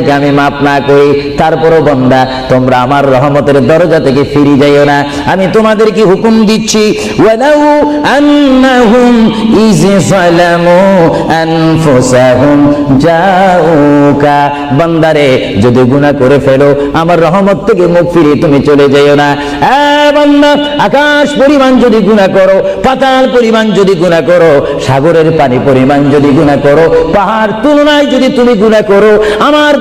তোমাদেরকে আমি মাফ না করি, তারপরও বন্দা, তোমরা আমার রহমতের দরজা থেকে ফিরে যাইও না। আমি তোমাদেরকে হুকুম দিচ্ছি, ওয়ালাউ আন্নাহুম ইজ সালামু আনফুসাহুম জাউকা বান্দারে, যদি গুনাহ করে ফেলো, আমার রহমত থেকে মুখ ফিরিয়ে তুমি চলে যাইও না। বান্দা, আকাশ পরিমাণ যদি গুনাহ করো, পাতাল পরিমাণ যদি গুনাহ করো, সাগরের পানি পরিমাণ যদি গুনাহ করো, পাহাড় তুলনায় যদি তুমি গুনাহ করো, আমার